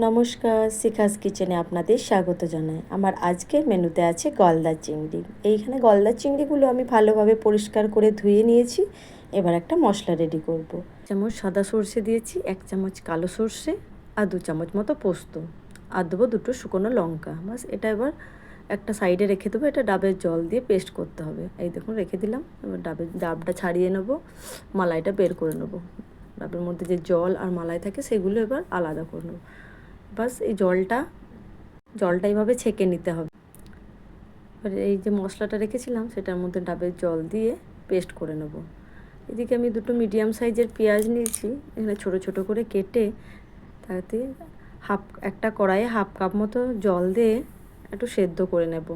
নমস্কার, শিখাস কিচেনে আপনাদের স্বাগত জানাই। আমার আজকের মেনুতে আছে গলদা চিংড়ি। এইখানে গলদা চিংড়িগুলো আমি ভালোভাবে পরিষ্কার করে ধুয়ে নিয়েছি। এবার একটা মশলা রেডি করব। চামচ সাদা সর্ষে দিয়েছি, এক চামচ কালো সর্ষে আর দু চামচ মতো পোস্ত। আর দেবো দুটো শুকনো লঙ্কা। বাস, এটা এবার একটা সাইডে রেখে দেবো। এটা ডাবের জল দিয়ে পেস্ট করতে হবে। এই দেখুন, রেখে দিলাম। এবার ডাবের ডাবটা ছাড়িয়ে নেব। মালাইটা বের করে নেব। ডাবের মধ্যে যে জল আর মালাই থাকে, সেগুলো এবার আলাদা করে নেব। বাস এই জলটা জলটা এইভাবে ছেঁকে নিতে হবে। এবার এই যে মশলাটা রেখেছিলাম, সেটার মধ্যে ডাবের জল দিয়ে পেস্ট করে নেব। এদিকে আমি দুটো মিডিয়াম সাইজের পেঁয়াজ নিয়েছি এখানে ছোট ছোট করে কেটে তাতে হাফ, একটা কড়াইয়ে হাফ কাপ মতো জল দিয়ে একটু সেদ্ধ করে নেব।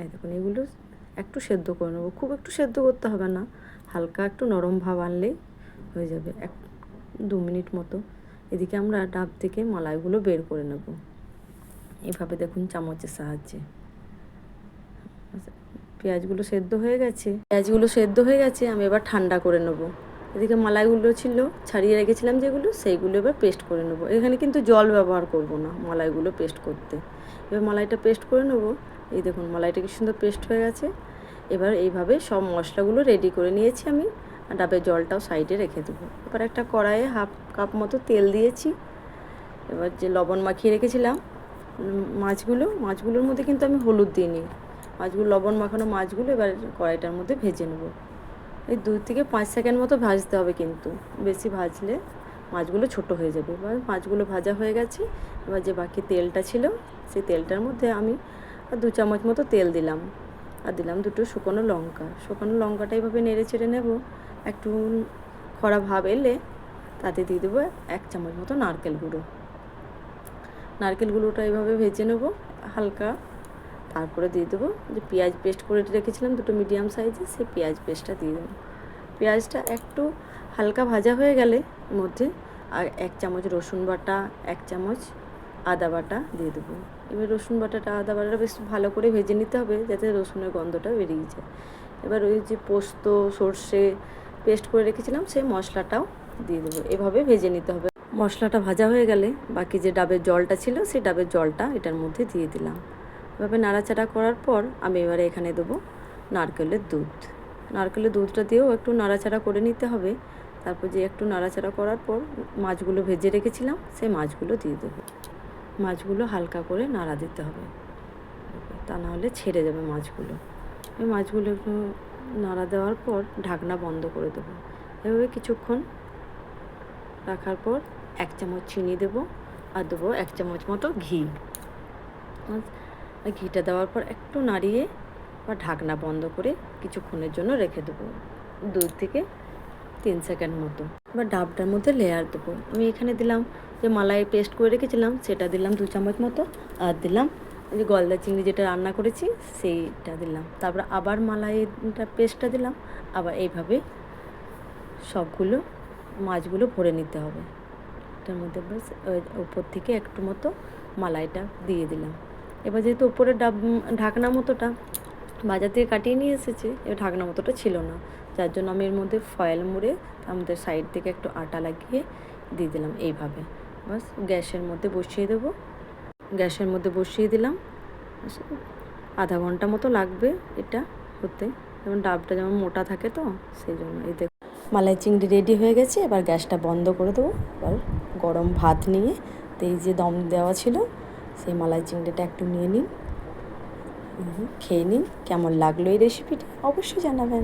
এই দেখুন, এগুলো একটু সেদ্ধ করে নেব। খুব একটু সেদ্ধ করতে হবে না, হালকা একটু নরম ভাব আনলেই হয়ে যাবে, এক, দু মিনিট মতো। এদিকে আমরা ডাব থেকে মালাইগুলো বের করে নেব। এভাবে দেখুন চামচের সাহায্যে। পেঁয়াজগুলো সেদ্ধ হয়ে গেছে। পেঁয়াজগুলো সেদ্ধ হয়ে গেছে, আমি এবার ঠান্ডা করে নেব। এদিকে মালাইগুলো ছিল, ছাড়িয়ে রেখেছিলাম যেগুলো, সেইগুলো এবার পেস্ট করে নেব। এখানে কিন্তু জল ব্যবহার করব না মালাইগুলো পেস্ট করতে। এবার মালাইটা পেস্ট করে নেব। এই দেখুন মালাইটা কি সুন্দর পেস্ট হয়ে গেছে। এবার এইভাবে সব মশলাগুলো রেডি করে নিয়েছি আমি। ডাবের জলটাও সাইডে রেখে দেবো। এবার একটা কড়াইয়ে হাফ কাপ মতো তেল দিয়েছি। এবার যে লবণ মাখিয়ে রেখেছিলাম মাছগুলো, মাছগুলোর মধ্যে কিন্তু আমি হলুদ দিইনি। মাছগুলো, লবণ মাখানো মাছগুলো এবার কড়াইটার মধ্যে ভেজে নেব। এই দুই থেকে পাঁচ সেকেন্ড মতো ভাজতে হবে কিন্তু। বেশি ভাজলে মাছগুলো ছোট হয়ে যাবে। এবার মাছগুলো ভাজা হয়ে গেছে। এবার যে বাকি তেলটা ছিল, সেই তেলটার মধ্যে আমি দু চামচ মতো তেল দিলাম। আর দিলাম দুটো শুকনো লঙ্কা। শুকনো লঙ্কাটা এইভাবে নেড়ে চেড়ে নেব। একটু খরা ভাব এলে তাতে দিয়ে দেবো এক চামচ মতো নারকেল গুঁড়ো। নারকেল গুঁড়োটা এইভাবে ভেজে নেব হালকা। তারপরে দিয়ে দেবো যে পেঁয়াজ পেস্ট করে রেখেছিলাম দুটো মিডিয়াম সাইজে, সেই পেঁয়াজ পেস্টটা দিয়ে দেবো। পেঁয়াজটা একটু হালকা ভাজা হয়ে গেলে মধ্যে আর এক চামচ রসুন বাটা, এক চামচ আদা বাটা দিয়ে দেবো। এবার রসুন বাটাটা, আদা বাটাটা বেশ ভালো করে ভেজে নিতে হবে যাতে রসুনের গন্ধটা বেরিয়ে যায়। এবার ওই যে পোস্ত, সর্ষে পেস্ট করে রেখেছিলাম, সেই মশলাটাও দিয়ে দেবো। এভাবে ভেজে নিতে হবে। মশলাটা ভাজা হয়ে গেলে বাকি যে ডাবের জলটা ছিল, সেই ডাবের জলটা এটার মধ্যে দিয়ে দিলাম। এভাবে নাড়াচাড়া করার পর আমি এবারে এখানে দেবো নারকেলের দুধ। নারকেলের দুধটা দিয়েও একটু নাড়াচাড়া করে নিতে হবে। তারপর যে একটু নাড়াচাড়া করার পর মাছগুলো ভেজে রেখেছিলাম, সেই মাছগুলো দিয়ে দেবো। মাছগুলো হালকা করে নাড়া দিতে হবে। তা নাহলে ছেড়ে যাবে মাছগুলো। মাছগুলো একটু নাড়া দেওয়ার পর ঢাকনা বন্ধ করে দেবো। এভাবে কিছুক্ষণ রাখার পর এক চামচ চিনি দেবো আর দেবো এক চামচ মতো ঘি। ঘিটা দেওয়ার পর একটু নাড়িয়ে বা ঢাকনা বন্ধ করে কিছুক্ষণের জন্য রেখে দেবো। দুই থেকে তিন সেকেন্ড মতো। বা ডাবটার মধ্যে লেয়ার দেবো। আমি এখানে দিলাম যে মালাই পেস্ট করে রেখেছিলাম, সেটা দিলাম দু চামচ মতো, আর দিলাম যে গলদা চিংড়ি যেটা রান্না করেছি, সেইটা দিলাম। তারপর আবার মালাইটা পেস্টটা দিলাম। আবার এইভাবে সবগুলো মাছগুলো ভরে নিতে হবে। এটার মধ্যে বাস উপর থেকে একটু মতো মালাইটা দিয়ে দিলাম। এবার যেহেতু উপরে ডাব, ঢাকনা মতোটা বাজার থেকে কাটিয়ে নিয়ে এসেছে, এবার ঢাকনা মতোটা ছিল না। যার জন্য আমি এর মধ্যে ফয়েল মুড়ে আমাদের সাইড থেকে একটু আটা লাগিয়ে দিয়ে দিলাম এইভাবে। বাস গ্যাসের মধ্যে বসিয়ে দেবো। গ্যাসের মধ্যে বসিয়ে দিলাম। আধা ঘণ্টা মতো লাগবে এটা হতে। যেমন ডাবটা যেমন মোটা থাকে তো, সেই জন্য এই দেখ মালাই চিংড়ি রেডি হয়ে গেছে, এবার গ্যাসটা বন্ধ করে দেবো। এবার গরম ভাত নিয়ে তো এই যে দম দেওয়া ছিল, সেই মালাই চিংড়িটা একটু নিয়ে নিন। খেয়ে নিন, কেমন লাগল এই রেসিপিটা অবশ্যই জানাবেন।